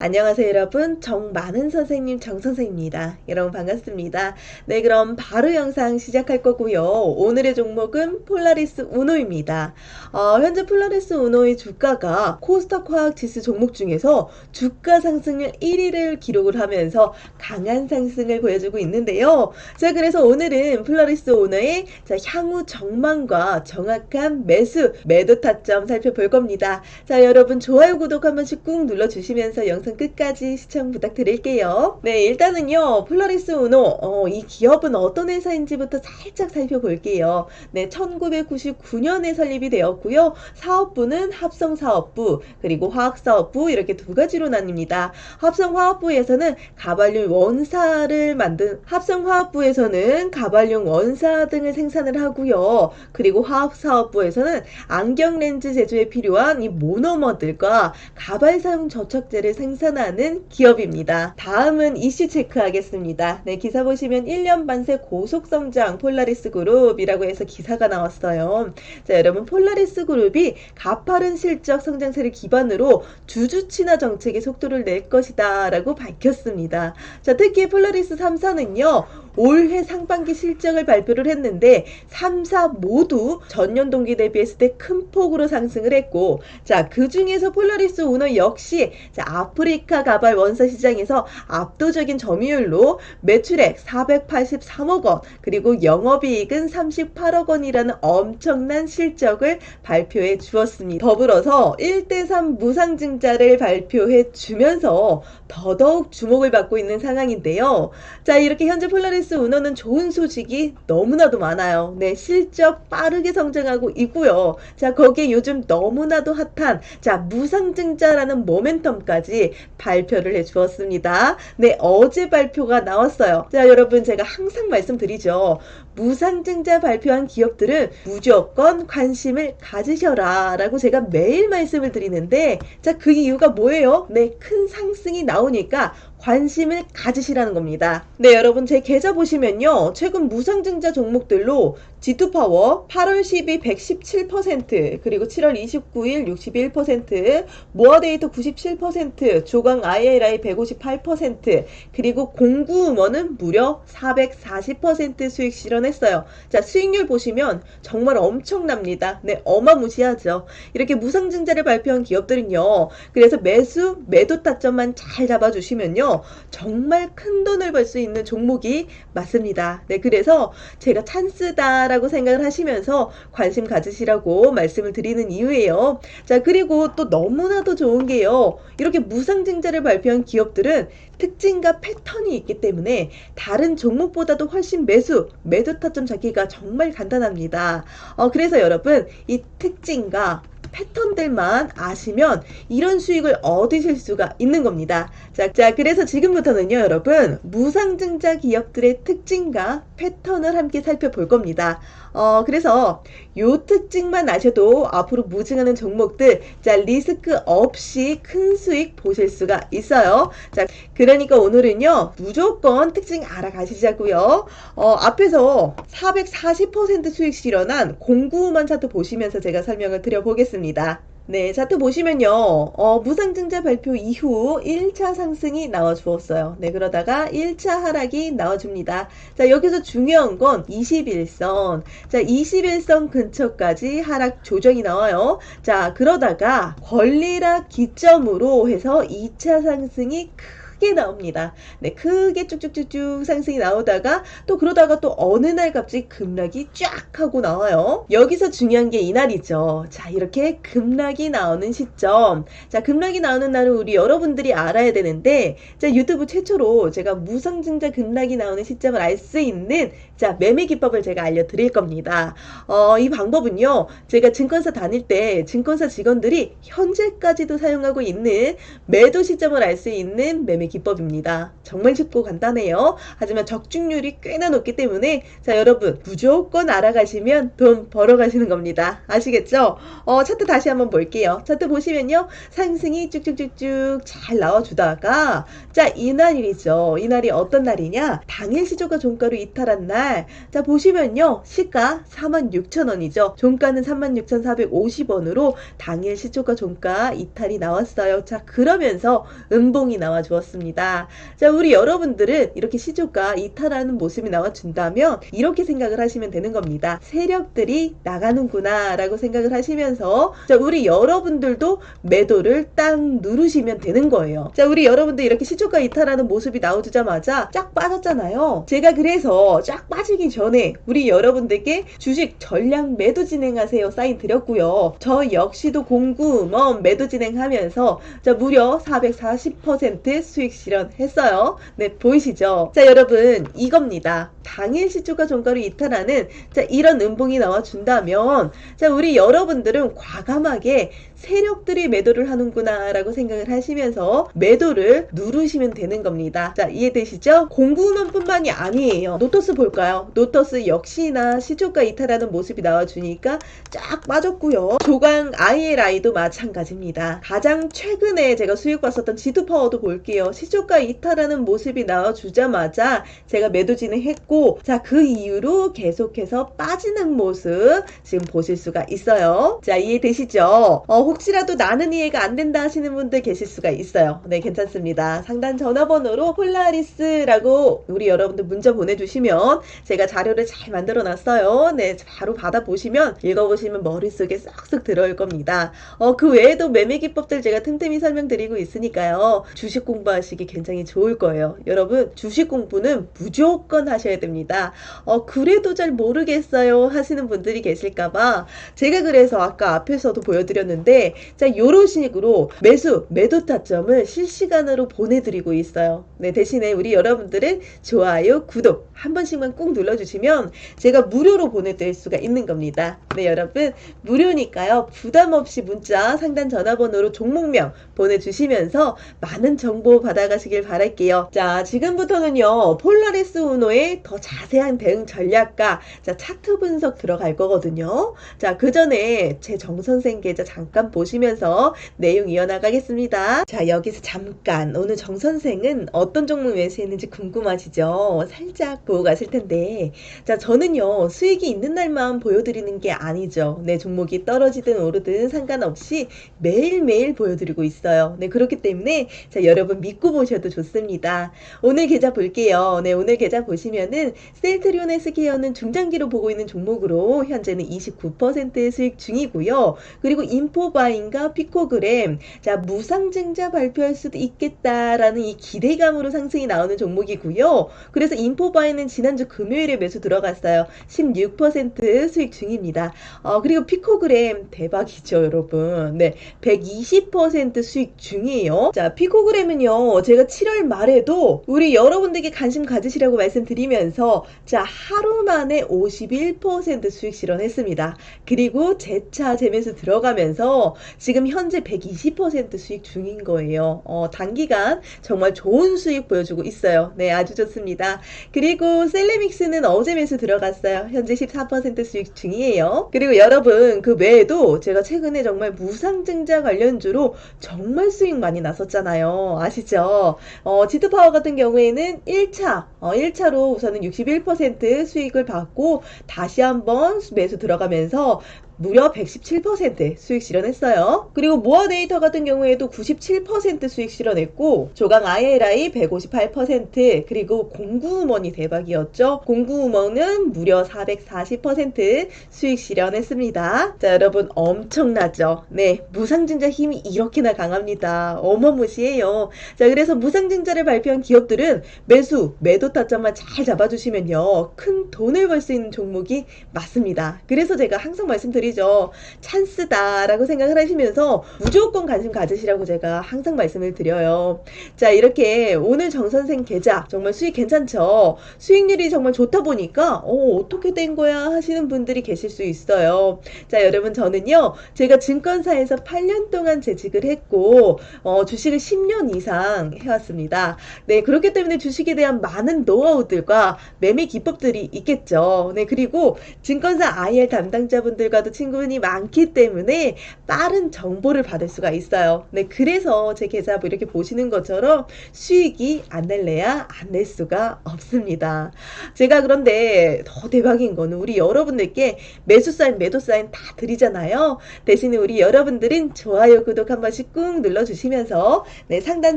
안녕하세요 여러분. 정많은 선생님 정선생입니다. 여러분 반갑습니다. 네 그럼 바로 영상 시작할 거고요. 오늘의 종목은 폴라리스 우노입니다. 어, 현재 폴라리스 우노의 주가가 코스닥 화학 지수 종목 중에서 주가 상승률 1위를 기록을 하면서 강한 상승을 보여주고 있는데요. 자 그래서 오늘은 폴라리스 우노의 자, 향후 전망과 정확한 매수 매도 타점 살펴볼 겁니다. 자 여러분 좋아요 구독 한 번씩 꾹 눌러주시면서 영상 끝까지 시청 부탁드릴게요. 네, 일단은요, 폴라리스 우노, 어, 이 기업은 어떤 회사인지부터 살짝 살펴볼게요. 네, 1999년에 설립이 되었고요. 사업부는 합성사업부, 그리고 화학사업부, 이렇게 두 가지로 나뉩니다. 합성화학부에서는 가발륨 원사를 만든, 합성화학부에서는 가발륨 원사 등을 생산을 하고요. 그리고 화학사업부에서는 안경렌즈 제조에 필요한 이 모노머들과 가발 사용 저착제를 생산 생산하는 기업입니다. 다음은 이슈 체크하겠습니다. 네, 기사 보시면 1년 반새 고속 성장 폴라리스 그룹이라고 해서 기사가 나왔어요. 자, 여러분 폴라리스 그룹이 가파른 실적 성장세를 기반으로 주주 친화 정책의 속도를 낼 것이다 라고 밝혔습니다. 자, 특히 폴라리스 3사는요. 올해 상반기 실적을 발표를 했는데 3사 모두 전년 동기 대비했을 때 큰 폭으로 상승을 했고 자, 그 중에서 폴라리스 오너 역시 자, 아프리카 가발 원사 시장에서 압도적인 점유율로 매출액 483억 원 그리고 영업이익은 38억 원이라는 엄청난 실적을 발표해 주었습니다. 더불어서 1대3 무상증자를 발표해 주면서 더더욱 주목을 받고 있는 상황인데요. 자, 이렇게 현재 폴라리스 KBS 은어는 좋은 소식이 너무나도 많아요. 네, 실적 빠르게 성장하고 있고요. 자, 거기에 요즘 너무나도 핫한 자, 무상증자라는 모멘텀까지 발표를 해 주었습니다. 네, 어제 발표가 나왔어요. 자, 여러분 제가 항상 말씀드리죠. 무상증자 발표한 기업들은 무조건 관심을 가지셔라 라고 제가 매일 말씀을 드리는데 자, 그 이유가 뭐예요? 네, 큰 상승이 나오니까 관심을 가지시라는 겁니다. 네, 여러분 제 계좌 보시면요. 최근 무상증자 종목들로 G2파워 8월 12 117% 그리고 7월 29일 61% 모아데이터 97% 조강 ILI 158% 그리고 공구음원은 무려 440% 수익 실현했어요. 자 수익률 보시면 정말 엄청납니다. 네 어마무시하죠. 이렇게 무상증자를 발표한 기업들은요. 그래서 매수 매도 타점만 잘 잡아주시면요. 정말 큰 돈을 벌 수 있는 종목이 맞습니다. 네 그래서 제가 찬스다 라고 생각을 하시면서 관심 가지시라고 말씀을 드리는 이유예요. 자, 그리고 또 너무나도 좋은 게요. 이렇게 무상증자를 발표한 기업들은 특징과 패턴이 있기 때문에 다른 종목보다도 훨씬 매수, 매도 타점 잡기가 정말 간단합니다. 어, 그래서 여러분, 이 특징과 패턴들만 아시면 이런 수익을 얻으실 수가 있는 겁니다. 자, 자, 그래서 지금부터는요, 여러분, 무상증자 기업들의 특징과 패턴을 함께 살펴볼 겁니다. 어, 그래서 요 특징만 아셔도 앞으로 무증하는 종목들, 자, 리스크 없이 큰 수익 보실 수가 있어요. 자, 그러니까 오늘은요, 무조건 특징 알아가시자고요. 어, 앞에서 440% 수익 실현한 공구만 차트 보시면서 제가 설명을 드려보겠습니다. 네, 차트 보시면요. 어, 무상증자 발표 이후 1차 상승이 나와 주었어요. 네, 그러다가 1차 하락이 나와 줍니다. 자, 여기서 중요한 건 21선. 자, 21선 근처까지 하락 조정이 나와요. 자, 그러다가 권리락 기점으로 해서 2차 상승이 크 크게 나옵니다. 네, 크게 쭉쭉쭉쭉 상승이 나오다가 또 그러다가 또 어느 날 갑자기 급락이 쫙 하고 나와요. 여기서 중요한 게 이날이죠. 자, 이렇게 급락이 나오는 시점. 자, 급락이 나오는 날은 우리 여러분들이 알아야 되는데, 자, 유튜브 최초로 제가 무상증자 급락이 나오는 시점을 알 수 있는 자, 매매 기법을 제가 알려드릴 겁니다. 어, 이 방법은요, 제가 증권사 다닐 때 증권사 직원들이 현재까지도 사용하고 있는 매도 시점을 알 수 있는 매매 기법입니다. 정말 쉽고 간단해요. 하지만 적중률이 꽤나 높기 때문에 자 여러분 무조건 알아가시면 돈 벌어 가시는 겁니다. 아시겠죠? 어, 차트 다시 한번 볼게요. 차트 보시면요 상승이 쭉쭉쭉쭉 잘 나와주다가 자 이날이죠. 이날이 어떤 날이냐? 당일 시초가 종가로 이탈한 날. 자 보시면요 시가 46,000원이죠. 종가는 36,450원으로 당일 시초가 종가 이탈이 나왔어요. 자 그러면서 음봉이 나와 주었습니다. 자 우리 여러분들은 이렇게 시초가 이탈하는 모습이 나와 준다면 이렇게 생각을 하시면 되는 겁니다. 세력들이 나가는구나 라고 생각을 하시면서 자 우리 여러분들도 매도를 딱 누르시면 되는 거예요. 자 우리 여러분들 이렇게 시초가 이탈하는 모습이 나오자마자 쫙 빠졌잖아요. 제가 그래서 쫙 빠 지기 전에 우리 여러분들께 주식 전량 매도 진행하세요 사인 드렸고요. 저 역시도 공구먼 매도 진행하면서 자 무려 440% 수익 실현했어요. 네 보이시죠? 자 여러분 이겁니다. 당일 시초가 종가로 이탈하는 자 이런 음봉이 나와 준다면 자 우리 여러분들은 과감하게 세력들이 매도를 하는구나 라고 생각을 하시면서 매도를 누르시면 되는 겁니다. 자 이해되시죠? 공구먼뿐만이 아니에요. 노토스 볼까요? 노토스 역시나 시초가 이탈하는 모습이 나와주니까 쫙 빠졌고요. 조강 ILI도 마찬가지입니다. 가장 최근에 제가 수익 봤었던 지투파워도 볼게요. 시초가 이탈하는 모습이 나와주자마자 제가 매도 진행했고 자 그 이후로 계속해서 빠지는 모습 지금 보실 수가 있어요. 자 이해되시죠? 어, 혹시라도 나는 이해가 안 된다 하시는 분들 계실 수가 있어요. 네 괜찮습니다. 상단 전화번호로 폴라리스라고 우리 여러분들 문자 보내주시면 제가 자료를 잘 만들어 놨어요. 네 바로 받아보시면 읽어보시면 머릿속에 쏙쏙 들어올 겁니다. 어, 그 외에도 매매 기법들 제가 틈틈이 설명드리고 있으니까요. 주식 공부하시기 굉장히 좋을 거예요. 여러분, 주식 공부는 무조건 하셔야 됩니다. 어, 그래도 잘 모르겠어요 하시는 분들이 계실까봐 제가 그래서 아까 앞에서도 보여드렸는데 자, 요런 식으로 매수, 매도 타점을 실시간으로 보내드리고 있어요. 네, 대신에 우리 여러분들은 좋아요, 구독 한 번씩만 꾹 눌러주시면 제가 무료로 보내드릴 수가 있는 겁니다. 네, 여러분, 무료니까요. 부담 없이 문자 상단 전화번호로 종목명 보내주시면서 많은 정보 받아가시길 바랄게요. 자, 지금부터는요, 폴라리스 우노의 더 자세한 대응 전략과 자, 차트 분석 들어갈 거거든요. 자, 그 전에 제 정 선생 계좌 잠깐 보시면서 내용 이어나가겠습니다. 자, 여기서 잠깐 오늘 정 선생은 어떤 종목 매수했는지 궁금하시죠? 살짝 보고 가실 텐데, 자, 저는요, 수익이 있는 날만 보여드리는 게 아니죠. 네, 종목이 떨어지든 오르든 상관없이 매일매일 보여드리고 있어요. 네, 그렇기 때문에, 자, 여러분 믿고 보셔도 좋습니다. 오늘 계좌 볼게요. 네, 오늘 계좌 보시면은, 셀트리온 헬스케어는 중장기로 보고 있는 종목으로 현재는 29% 수익 중이고요. 그리고 인포 바인과 피코그램, 자, 무상증자 발표할 수도 있겠다라는 이 기대감으로 상승이 나오는 종목이고요. 그래서 인포바인은 지난주 금요일에 매수 들어갔어요. 16% 수익 중입니다. 어, 그리고 피코그램 대박이죠, 여러분. 네, 120% 수익 중이에요. 자, 피코그램은요, 제가 7월 말에도 우리 여러분들께 관심 가지시라고 말씀드리면서, 자, 하루 만에 51% 수익 실현했습니다. 그리고 재차 재매수 들어가면 서 지금 현재 120% 수익 중인 거예요. 어, 단기간 정말 좋은 수익 보여주고 있어요. 네, 아주 좋습니다. 그리고 셀레믹스는 어제 매수 들어갔어요. 현재 14% 수익 중이에요. 그리고 여러분 그 외에도 제가 최근에 정말 무상증자 관련주로 정말 수익 많이 났었잖아요. 아시죠? 어, 지트파워 같은 경우에는 1차, 어, 1차로 우선은 61% 수익을 받고 다시 한번 매수 들어가면서 무려 117% 수익 실현했어요. 그리고 모아 데이터 같은 경우에도 97% 수익 실현했고 조강 ILI 158% 그리고 공구음원이 대박이었죠. 공구음원은 무려 440% 수익 실현했습니다. 자 여러분 엄청나죠? 네 무상증자 힘이 이렇게나 강합니다. 어마무시해요. 자 그래서 무상증자를 발표한 기업들은 매수 매도 타점만 잘 잡아주시면요 큰 돈을 벌 수 있는 종목이 맞습니다. 그래서 제가 항상 말씀드리는 말씀드리죠. 찬스다라고 생각을 하시면서 무조건 관심 가지시라고 제가 항상 말씀을 드려요. 자, 이렇게 오늘 정선생 계좌 정말 수익 괜찮죠? 수익률이 정말 좋다 보니까 어, 어떻게 된 거야 하시는 분들이 계실 수 있어요. 자, 여러분 저는요. 제가 증권사에서 8년 동안 재직을 했고 어, 주식을 10년 이상 해왔습니다. 네, 그렇기 때문에 주식에 대한 많은 노하우들과 매매 기법들이 있겠죠. 네, 그리고 증권사 IR 담당자분들과도 친분이 많기 때문에 빠른 정보를 받을 수가 있어요. 네, 그래서 제 계좌 뭐 이렇게 보시는 것처럼 수익이 안 낼래야 안 낼 수가 없습니다. 제가 그런데 더 대박인 거는 우리 여러분들께 매수 사인, 매도 사인 다 드리잖아요. 대신에 우리 여러분들은 좋아요, 구독 한 번씩 꾹 눌러주시면서 네, 상단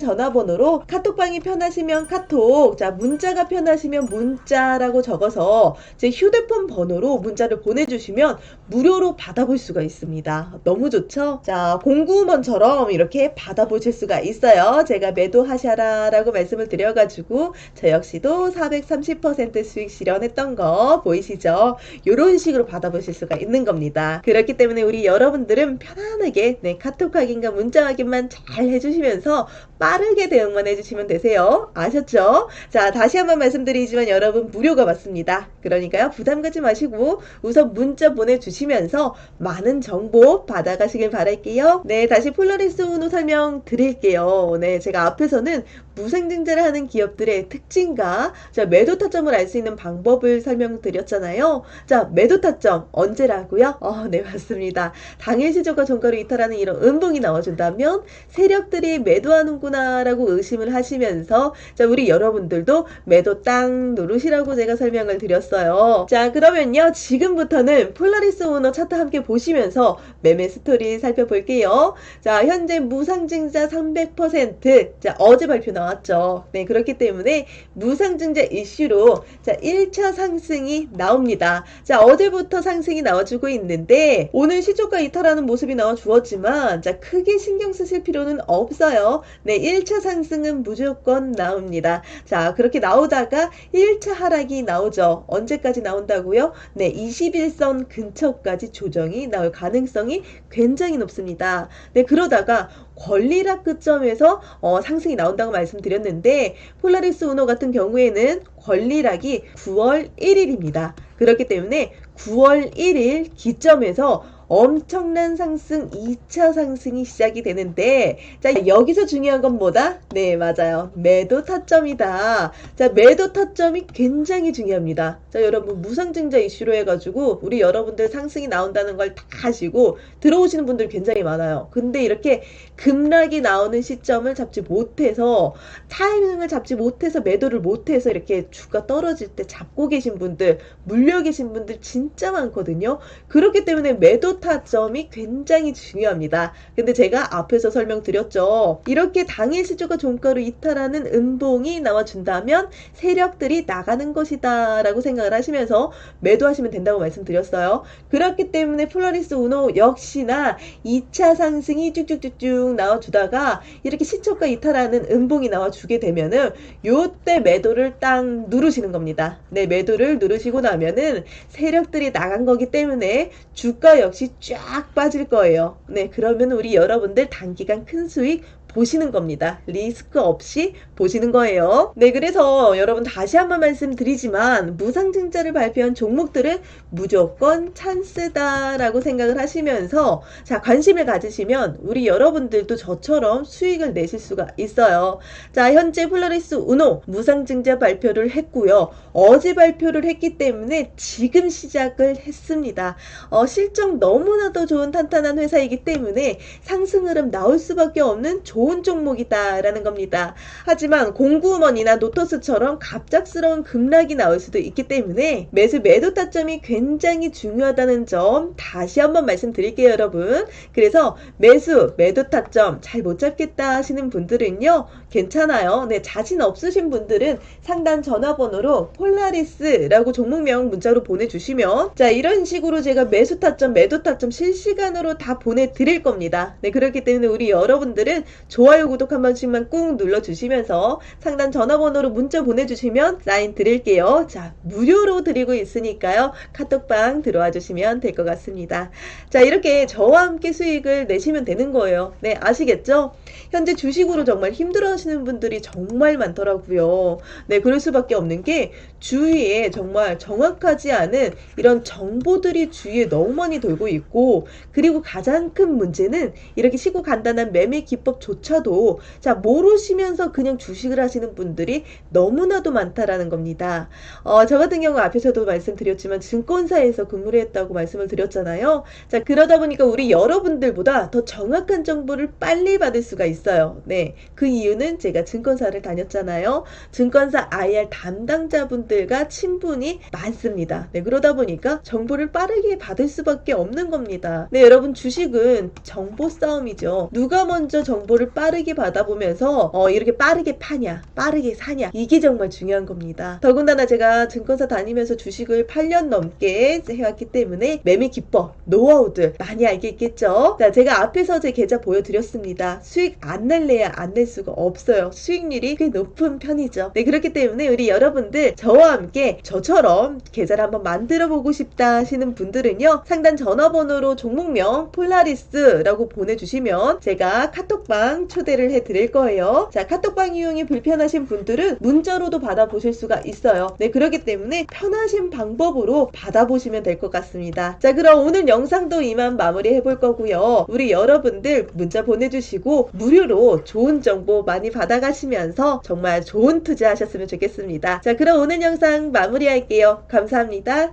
전화번호로 카톡방이 편하시면 카톡, 자, 문자가 편하시면 문자라고 적어서 제 휴대폰 번호로 문자를 보내주시면 무료로 받아볼 수가 있습니다. 너무 좋죠? 자, 공구먼처럼 이렇게 받아보실 수가 있어요. 제가 매도하셔라 라고 말씀을 드려가지고 저 역시도 430% 수익 실현했던 거 보이시죠? 이런 식으로 받아보실 수가 있는 겁니다. 그렇기 때문에 우리 여러분들은 편안하게 네, 카톡 확인과 문자 확인만 잘 해주시면서 빠르게 대응만 해주시면 되세요. 아셨죠? 자, 다시 한번 말씀드리지만 여러분 무료가 맞습니다. 그러니까요, 부담 갖지 마시고 우선 문자 보내주시면서 많은 정보 받아가시길 바랄게요. 네, 다시 폴라리스 우노 설명 드릴게요. 네, 제가 앞에서는 무상증자를 하는 기업들의 특징과 자, 매도 타점을 알 수 있는 방법을 설명드렸잖아요. 자, 매도 타점 언제라고요? 어, 네, 맞습니다. 당일 시조가 종가로 이탈하는 이런 음봉이 나와준다면 세력들이 매도하는구나라고 의심을 하시면서 자, 우리 여러분들도 매도 땅 누르시라고 제가 설명을 드렸어요. 자, 그러면요. 지금부터는 폴라리스 오너 차트 함께 보시면서 매매 스토리 살펴볼게요. 자, 현재 무상증자 300%. 자, 어제 발표 나왔 죠. 네, 그렇기 때문에 무상증자 이슈로 자, 1차 상승이 나옵니다. 자, 어제부터 상승이 나와주고 있는데 오늘 시초가 이탈하는 모습이 나와 주었지만 자, 크게 신경 쓰실 필요는 없어요. 네, 1차 상승은 무조건 나옵니다. 자, 그렇게 나오다가 1차 하락이 나오죠. 언제까지 나온다고요? 네, 21선 근처까지 조정이 나올 가능성이 굉장히 높습니다. 네, 그러다가 권리락 끝점에서 어, 상승이 나온다고 말씀드렸는데 폴라리스 우노 같은 경우에는 권리락이 9월 1일입니다. 그렇기 때문에 9월 1일 기점에서 엄청난 상승, 2차 상승이 시작이 되는데, 자, 여기서 중요한 건 뭐다? 네, 맞아요. 매도 타점이다. 자, 매도 타점이 굉장히 중요합니다. 자, 여러분, 무상증자 이슈로 해가지고, 우리 여러분들 상승이 나온다는 걸 다 아시고, 들어오시는 분들 굉장히 많아요. 근데 이렇게 급락이 나오는 시점을 잡지 못해서, 타이밍을 잡지 못해서, 매도를 못해서, 이렇게 주가 떨어질 때 잡고 계신 분들, 물려 계신 분들 진짜 많거든요. 그렇기 때문에 매도 타점이 굉장히 중요합니다. 근데 제가 앞에서 설명드렸죠. 이렇게 당일 시조가 종가로 이탈하는 음봉이 나와준다면 세력들이 나가는 것이다 라고 생각을 하시면서 매도하시면 된다고 말씀드렸어요. 그렇기 때문에 폴라리스 우노 역시나 2차 상승이 쭉쭉쭉쭉 나와주다가 이렇게 시초가 이탈하는 음봉이 나와주게 되면은 요때 매도를 딱 누르시는 겁니다. 네, 매도를 누르시고 나면은 세력들이 나간 거기 때문에 주가 역시 쫙 빠질 거예요. 네, 그러면 우리 여러분들 단기간 큰 수익 보시는 겁니다. 리스크 없이 보시는 거예요. 네, 그래서 여러분 다시 한번 말씀드리지만 무상증자를 발표한 종목들은 무조건 찬스다라고 생각을 하시면서 자, 관심을 가지시면 우리 여러분들도 저처럼 수익을 내실 수가 있어요. 자, 현재 폴라리스 우노 무상증자 발표를 했고요. 어제 발표를 했기 때문에 지금 시작을 했습니다. 어, 실적 너무나도 좋은 탄탄한 회사이기 때문에 상승 흐름 나올 수밖에 없는 좋은 종목이다라는 겁니다. 하지만 공구먼이나 노터스처럼 갑작스러운 급락이 나올 수도 있기 때문에 매수 매도 타점이 굉장히 중요하다는 점 다시 한번 말씀드릴게요, 여러분. 그래서 매수 매도 타점 잘 못 잡겠다 하시는 분들은요, 괜찮아요. 네, 자신 없으신 분들은 상단 전화번호로 폴라리스라고 종목명 문자로 보내주시면 자 이런 식으로 제가 매수 타점 매도 타점 실시간으로 다 보내드릴 겁니다. 네, 그렇기 때문에 우리 여러분들은 좋아요, 구독 한 번씩만 꾹 눌러주시면서 상단 전화번호로 문자 보내주시면 사인 드릴게요. 자, 무료로 드리고 있으니까요. 카톡방 들어와 주시면 될 것 같습니다. 자, 이렇게 저와 함께 수익을 내시면 되는 거예요. 네, 아시겠죠? 현재 주식으로 정말 힘들어 하시는 분들이 정말 많더라고요. 네, 그럴 수밖에 없는 게 주위에 정말 정확하지 않은 이런 정보들이 주위에 너무 많이 돌고 있고, 그리고 가장 큰 문제는 이렇게 쉽고 간단한 매매 기법조차도 자, 모르시면서 그냥 주식을 하시는 분들이 너무나도 많다라는 겁니다. 어, 저 같은 경우 앞에서도 말씀드렸지만 증권사에서 근무를 했다고 말씀을 드렸잖아요. 자, 그러다 보니까 우리 여러분들보다 더 정확한 정보를 빨리 받을 수가 있어요. 네. 그 이유는 제가 증권사를 다녔잖아요. 증권사 IR 담당자분 들과 친분이 많습니다. 네. 그러다 보니까 정보를 빠르게 받을 수밖에 없는 겁니다. 네. 여러분 주식은 정보 싸움이죠. 누가 먼저 정보를 빠르게 받아보면서 어, 이렇게 빠르게 파냐, 빠르게 사냐. 이게 정말 중요한 겁니다. 더군다나 제가 증권사 다니면서 주식을 8년 넘게 해왔기 때문에 매매 기법, 노하우들 많이 알겠겠죠? 자, 제가 앞에서 제 계좌 보여드렸습니다. 수익 안 낼래야 안 낼 수가 없어요. 수익률이 꽤 높은 편이죠. 네, 그렇기 때문에 우리 여러분들 저와 함께 저처럼 계좌를 한번 만들어 보고 싶다 하시는 분들은요. 상단 전화번호로 종목명 폴라리스라고 보내주시면 제가 카톡방 초대를 해 드릴 거예요. 자, 카톡방 이용이 불편하신 분들은 문자로도 받아보실 수가 있어요. 네, 그렇기 때문에 편하신 방법으로 받아보시면 될 것 같습니다. 자, 그럼 오늘 영상도 이만 마무리 해볼 거고요. 우리 여러분들 문자 보내주시고 무료로 좋은 정보 많이 받아가시면서 정말 좋은 투자 하셨으면 좋겠습니다. 자, 그럼 오늘 영상 마무리할게요. 감사합니다.